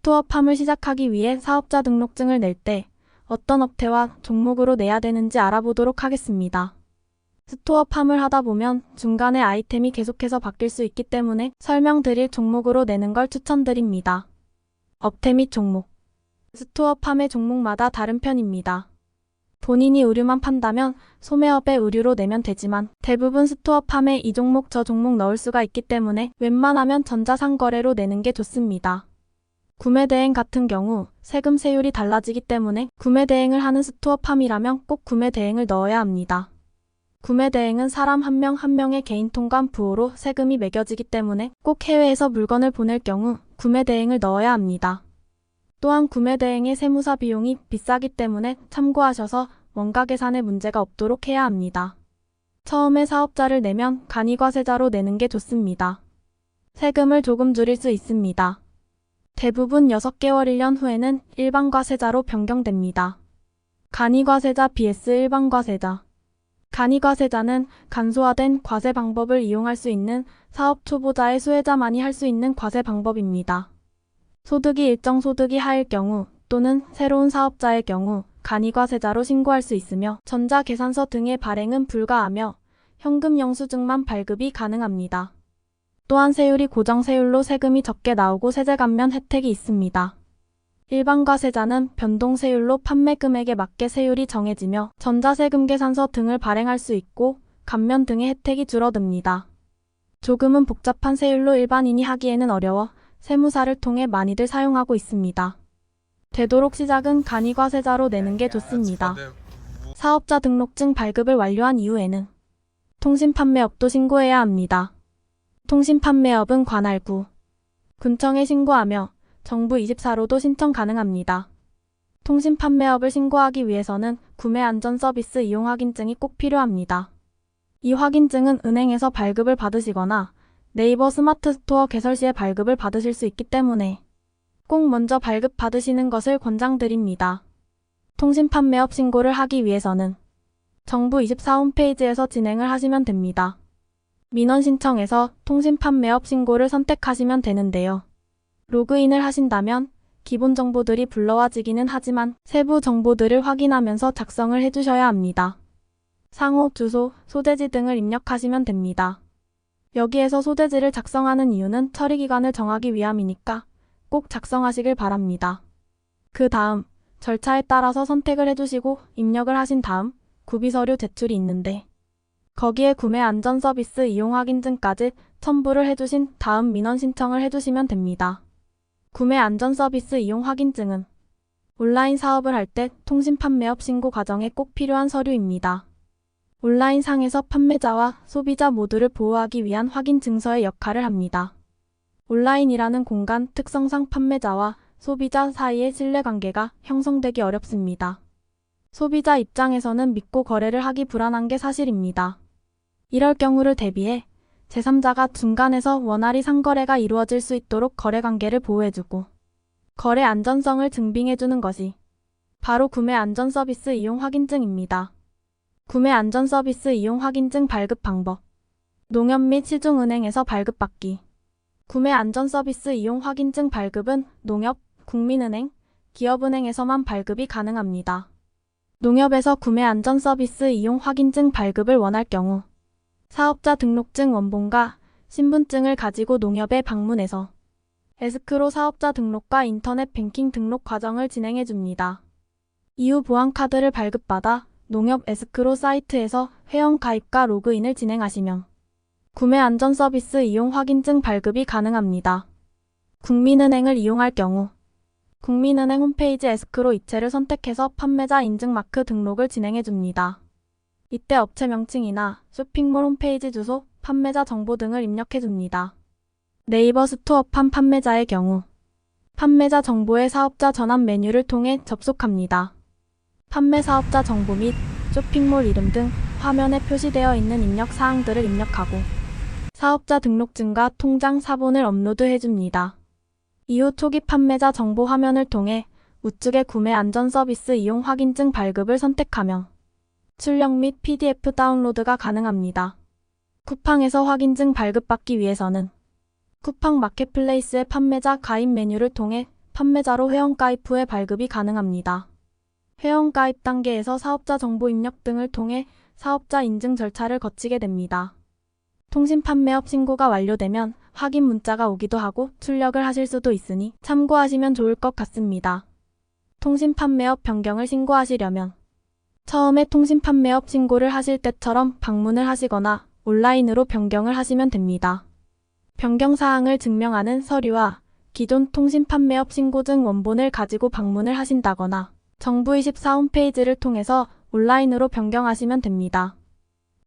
스토어팜을 시작하기 위해 사업자 등록증을 낼 때 어떤 업태와 종목으로 내야 되는지 알아보도록 하겠습니다. 스토어팜을 하다 보면 중간에 아이템이 계속해서 바뀔 수 있기 때문에 설명드릴 종목으로 내는 걸 추천드립니다. 업태 및 종목 스토어팜의 종목마다 다른 편입니다. 본인이 의류만 판다면 소매업의 의류로 내면 되지만 대부분 스토어팜에 이 종목 저 종목 넣을 수가 있기 때문에 웬만하면 전자상거래로 내는 게 좋습니다. 구매대행 같은 경우 세금 세율이 달라지기 때문에 구매대행을 하는 스토어 팜이라면 꼭 구매대행을 넣어야 합니다. 구매대행은 사람 한명한 명의 개인 통관 부호로 세금이 매겨지기 때문에 꼭 해외에서 물건을 보낼 경우 구매대행을 넣어야 합니다. 또한 구매대행의 세무사 비용이 비싸기 때문에 참고하셔서 원가 계산에 문제가 없도록 해야 합니다. 처음에 사업자를 내면 간이과세자로 내는 게 좋습니다. 세금을 조금 줄일 수 있습니다. 대부분 6개월 1년 후에는 일반과세자로 변경됩니다. 간이과세자 vs 일반과세자 간이과세자는 간소화된 과세 방법을 이용할 수 있는 사업 초보자의 수혜자만이 할 수 있는 과세 방법입니다. 소득이 일정 소득이 하일 경우 또는 새로운 사업자의 경우 간이과세자로 신고할 수 있으며 전자계산서 등의 발행은 불가하며 현금 영수증만 발급이 가능합니다. 또한 세율이 고정 세율로 세금이 적게 나오고 세제 감면 혜택이 있습니다. 일반 과세자는 변동 세율로 판매 금액에 맞게 세율이 정해지며 전자세금 계산서 등을 발행할 수 있고 감면 등의 혜택이 줄어듭니다. 조금은 복잡한 세율로 일반인이 하기에는 어려워 세무사를 통해 많이들 사용하고 있습니다. 되도록 시작은 간이과세자로 내는 게 좋습니다. 사업자 등록증 발급을 완료한 이후에는 통신판매업도 신고해야 합니다. 통신 판매업은 관할구, 군청에 신고하며 정부 24로도 신청 가능합니다. 통신 판매업을 신고하기 위해서는 구매 안전 서비스 이용 확인증이 꼭 필요합니다. 이 확인증은 은행에서 발급을 받으시거나 네이버 스마트 스토어 개설 시에 발급을 받으실 수 있기 때문에 꼭 먼저 발급 받으시는 것을 권장드립니다. 통신 판매업 신고를 하기 위해서는 정부 24 홈페이지에서 진행을 하시면 됩니다. 민원 신청에서 통신 판매업 신고를 선택하시면 되는데요. 로그인을 하신다면 기본 정보들이 불러와지기는 하지만 세부 정보들을 확인하면서 작성을 해주셔야 합니다. 상호, 주소, 소재지 등을 입력하시면 됩니다. 여기에서 소재지를 작성하는 이유는 처리 기간을 정하기 위함이니까 꼭 작성하시길 바랍니다. 그 다음 절차에 따라서 선택을 해주시고 입력을 하신 다음 구비서류 제출이 있는데 거기에 구매 안전 서비스 이용 확인증까지 첨부를 해주신 다음 민원 신청을 해주시면 됩니다. 구매 안전 서비스 이용 확인증은 온라인 사업을 할 때 통신 판매업 신고 과정에 꼭 필요한 서류입니다. 온라인 상에서 판매자와 소비자 모두를 보호하기 위한 확인 증서의 역할을 합니다. 온라인이라는 공간 특성상 판매자와 소비자 사이의 신뢰관계가 형성되기 어렵습니다. 소비자 입장에서는 믿고 거래를 하기 불안한 게 사실입니다. 이럴 경우를 대비해 제3자가 중간에서 원활히 상거래가 이루어질 수 있도록 거래관계를 보호해주고 거래 안전성을 증빙해주는 것이 바로 구매 안전 서비스 이용 확인증입니다. 구매 안전 서비스 이용 확인증 발급 방법 농협 및 시중은행에서 발급받기 구매 안전 서비스 이용 확인증 발급은 농협, 국민은행, 기업은행에서만 발급이 가능합니다. 농협에서 구매 안전 서비스 이용 확인증 발급을 원할 경우 사업자 등록증 원본과 신분증을 가지고 농협에 방문해서 에스크로 사업자 등록과 인터넷 뱅킹 등록 과정을 진행해 줍니다. 이후 보안카드를 발급받아 농협 에스크로 사이트에서 회원 가입과 로그인을 진행하시면 구매 안전 서비스 이용 확인증 발급이 가능합니다. 국민은행을 이용할 경우 국민은행 홈페이지 에스크로 이체를 선택해서 판매자 인증 마크 등록을 진행해 줍니다. 이때 업체 명칭이나 쇼핑몰 홈페이지 주소, 판매자 정보 등을 입력해 줍니다. 네이버 스토어팜 판매자의 경우 판매자 정보의 사업자 전환 메뉴를 통해 접속합니다. 판매 사업자 정보 및 쇼핑몰 이름 등 화면에 표시되어 있는 입력 사항들을 입력하고 사업자 등록증과 통장 사본을 업로드해 줍니다. 이후 초기 판매자 정보 화면을 통해 우측의 구매 안전 서비스 이용 확인증 발급을 선택하면 출력 및 PDF 다운로드가 가능합니다. 쿠팡에서 확인증 발급받기 위해서는 쿠팡 마켓플레이스의 판매자 가입 메뉴를 통해 판매자로 회원 가입 후에 발급이 가능합니다. 회원 가입 단계에서 사업자 정보 입력 등을 통해 사업자 인증 절차를 거치게 됩니다. 통신 판매업 신고가 완료되면 확인 문자가 오기도 하고 출력을 하실 수도 있으니 참고하시면 좋을 것 같습니다. 통신 판매업 변경을 신고하시려면 처음에 통신 판매업 신고를 하실 때처럼 방문을 하시거나 온라인으로 변경을 하시면 됩니다. 변경 사항을 증명하는 서류와 기존 통신 판매업 신고증 원본을 가지고 방문을 하신다거나 정부24 홈페이지를 통해서 온라인으로 변경하시면 됩니다.